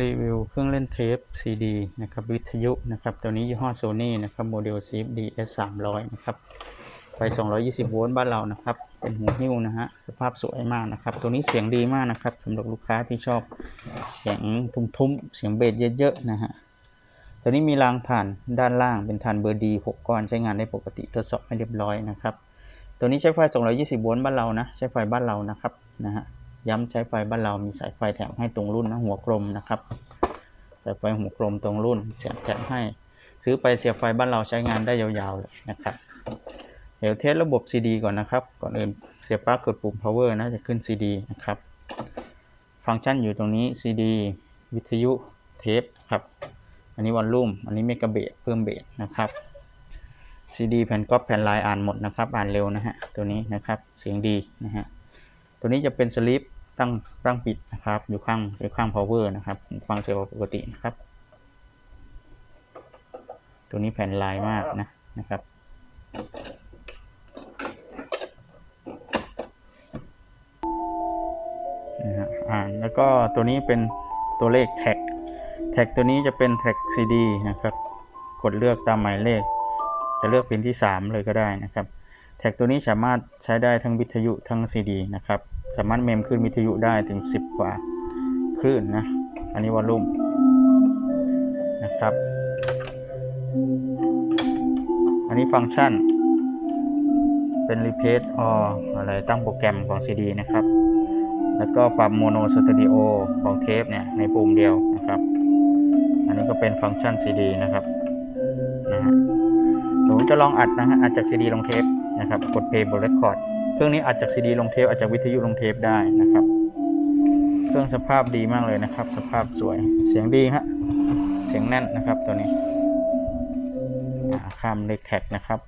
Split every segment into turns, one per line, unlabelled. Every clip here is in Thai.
รีวิวเครื่องเล่นเทป CD นะครับวิทยุนะครับตัวนี้ยี่ห้อ Sony นะครับโมเดล CF DS 300นะครับไฟ220 โวลต์บ้านเรานะครับ เป็นหูหิ้วนะฮะสภาพสวยมากนะครับ ตัวนี้เสียงดีมากนะครับสำหรับลูกค้าที่ชอบเสียงทุ้มๆ เสียงเบสเยอะๆนะฮะตัวนี้มีรางถ่านด้านล่างเป็นถ่านเบอร์ดี6ก้อนใช้งานได้ปกติทดสอบให้เรียบร้อยนะครับ ตัวนี้ใช้ไฟ 220 โวลต์บ้านเรานะ ใช้ไฟบ้านเรานะครับนะฮะ ย้ำใช้ไฟบ้านเรามีสายไฟแถมให้ตรงรุ่นนะหัวกลมนะครับ สายไฟหัวกลมตรงรุ่นเสียบแถมให้ ซื้อไปเสียบไฟบ้านเราใช้งานได้ยาวๆเลยนะครับ เดี๋ยวเทสระบบ CD ก่อนนะครับ ก่อนอื่นเสียบปลั๊กกดปุ่ม power นะจะขึ้น CD นะครับ ฟังก์ชันอยู่ตรงนี้ CD วิทยุเทปครับ อันนี้วอลลุ่ม อันนี้เมกะเบสเพิ่มเบสนะครับ CD แผ่นก๊อปแผ่นลายอ่านหมดนะครับ อ่านเร็วนะฮะ ตัวนี้นะครับ เสียงดีนะฮะ ตัวนี้จะเป็นสลิป ตั้งตั้งปิดนะครับ อยู่ข้างอยู่ข้าง power นะครับฟังเสียงปกตินะครับ ตัวนี้แผ่นลายมากนะนะครับนะฮะอ่าแล้วก็ตัวนี้เป็นตัวเลขแท็ก แท็กตัวนี้จะเป็นแท็ก CD นะครับ กดเลือกตามหมายเลข จะเลือกเป็นที่ 3 เลยก็ได้นะครับ แท็กตัวนี้สามารถใช้ได้ทั้งวิทยุทั้ง CD นะครับ สามารถเมมขึ้นวิทยุได้ถึง 10 กว่าคลื่นนะ อันนี้วอลลุ่มนะครับ อันนี้ฟังก์ชัน เป็นรีเพสอออะไรตั้งโปรแกรมของ CD นะครับ แล้วก็ปรับโมโนสตูดิโอของเทปเนี่ย ในปุ่มเดียวนะครับ อันนี้ก็เป็นฟังก์ชัน CD นะครับนะฮะผมจะลองอัดนะฮะอัดจาก CD ลงเทปนะครับ กด play บน record เครื่องนี้อัดจาก CD ลงเทปอัดจากวิทยุลงเทปได้นะครับ เครื่องสภาพดีมากเลยนะครับ สภาพสวยเสียงดีฮะเสียงแน่นนะครับตัวนี้ข้ามเลขแท็กนะครับ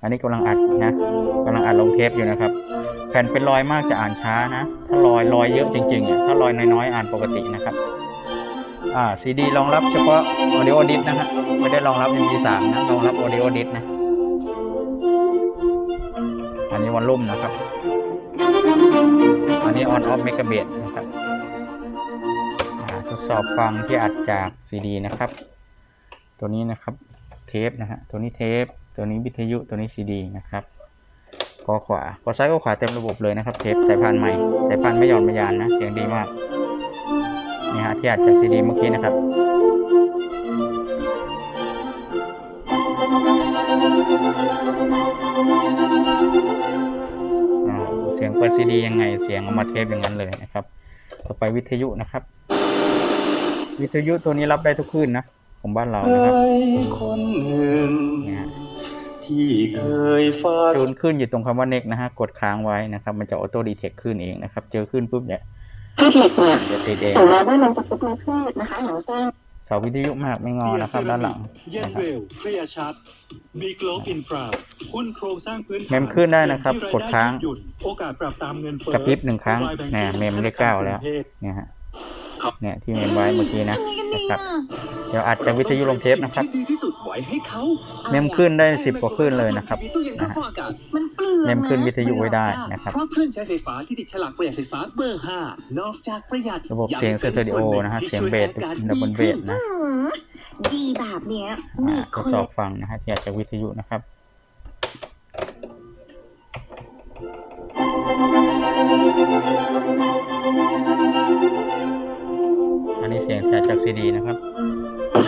อันนี้กำลังอัดนะกำลังอัดลงเทปอยู่นะครับ แผ่นเป็นรอยมากจะอ่านช้านะ ถ้ารอยรอยเยอะจริงๆอะถ้ารอยน้อยๆอ่านปกตินะครับอ่าซีดีรองรับเฉพาะ audio disc นะฮะไม่ได้รองรับ MP3 นะรองรับ audio disc นะ นนี้วันลุ่มนะครับ อันนี้ on off megabit นะครับทดสอบฟังที่อัดจาก CD นะครับ ตัวนี้นะครับเทปนะฮะตัวนี้เทป ตัวนี้วิทยุตัวนี้ CD นะครับกอขวากอซ้ายกอขวาเต็มระบบเลยนะครับ เทปสายพานใหม่สายพานไม่หย่อนไม่ยานนะ เสียงดีมากนี่ฮะที่อัดจากซีดีเมื่อกี้นะครับ เสียงเปิดซีดียังไงเสียงออกมาเทปอย่างนั้นเลยนะครับ ต่อไปวิทยุนะครับ วิทยุตัวนี้รับได้ทุกคลื่นนะของบ้านเรา
ใคร
นะครับ
คนหนึ่ง
เนี่ยฮะ
ที่เคยฝัน
จูนขึ้นอยู่ตรงคำว่า next นะฮะกดค้างไว้นะครับ มันจะออโต้ดีเทคขึ้นเองนะครับ เจอขึ้นปุ๊บเนี่ย
พืชเหล็กเนี่ย
จะติดเอง
ถึงแม้ว่ามันจะซุกในพืชนะคะอย่างเช่น
เสาวิทยุมากไม่งอนะครับด้านหลัง
เย็น
นะครั
เว
บ
ลเคลียร์ชัดบีกโลบอินฟราหุ้นโครงสร้างพื้นฐาน
เมมขึ้นได้นะครับ
ที่
กดค้าง
รยไยืดหยุ่นโอกาสปรับตามเงินเฟ้อก
ระพริบหนึ่งครั้ง
รายแบ่
แหน่เมมเลขเก้าแล้วเนี่ยฮะ เนี่ยที่เมมไว้เมื่อกี้นะนะครับเดี๋ยวอัดจากวิทยุลงเทปนะครับ
ที่ดีที่สุดไว้ให้เขา
เมมขึ้นได้10กว่าขึ้นเลยนะครับ
มีตู้เย็นเครื่องฟอกอากาศ
มันเปลือง
เมมขึ้นวิ
นะ
ทยุไว้ได้นะครับ
เพราะเครื่องใช้ไฟฟ้าที่ติดฉลากประหยัดไฟฟ้าเบอร์5นอกจากประหยัด
ระบบเสียงสเตอริโอนะฮะเสียงเบสดับเบิลเบสนะ
อืมดีแบบเนี้ย
อ่า
มี
ท
ค
ด
น
สอบฟังนะฮะที่อัดจากวิทยุนะครับ จากซีดีนะครับ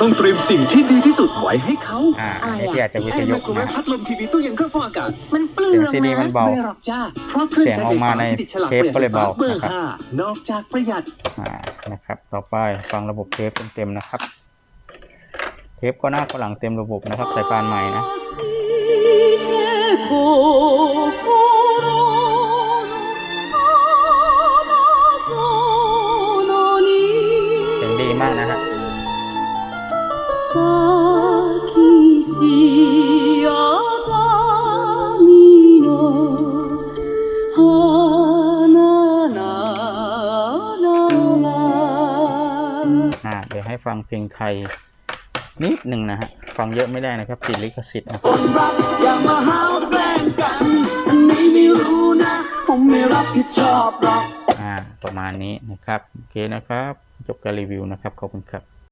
ต้องเตรียมสิ่งที่ดีที่สุดไว้ให้เขา
อ่าอันนี้ที่อัดจากวิทยุ
ไอ้ไมโครเว
นะ
ฟพัดลมทีวีตู้เย็นเครื่องฟอกอากาศ
มันเปลื
เสียง
อง
ซีดีมัน
นะ
เบา
ไม่หรอกจ้าเพราะเครื่อง
เสียง
ใช้
อ
ไฟ
อกมา
ฟ้า
ใน
ที่ติดฉลาก
เทป
ประหยัด
ก็เลย
ไฟฟ้า
เบา
เบอร์
นะครับ
5นอกจากประหยัด
อ่านะครับ ต่อไปฟังระบบเทปเต็มๆนะครับ เทปก็หน้าก็หลังเต็มระบบนะครับสายพานใหม่นะเดี๋ยวให้ฟังเพลงไทยนิดหนึ่งนะฮะ ฟังเยอะไม่ได้นะครับติดลิขสิทธิ์นะครับ
คนรักอย่ามาหาว่าแกล้งกันอันนี้ไม่รู้นะผมไม่รับผิดชอบหรอก
อ่าประมาณนี้นะครับ โอเคนะครับ จบการรีวิวนะครับ ขอบคุณครับ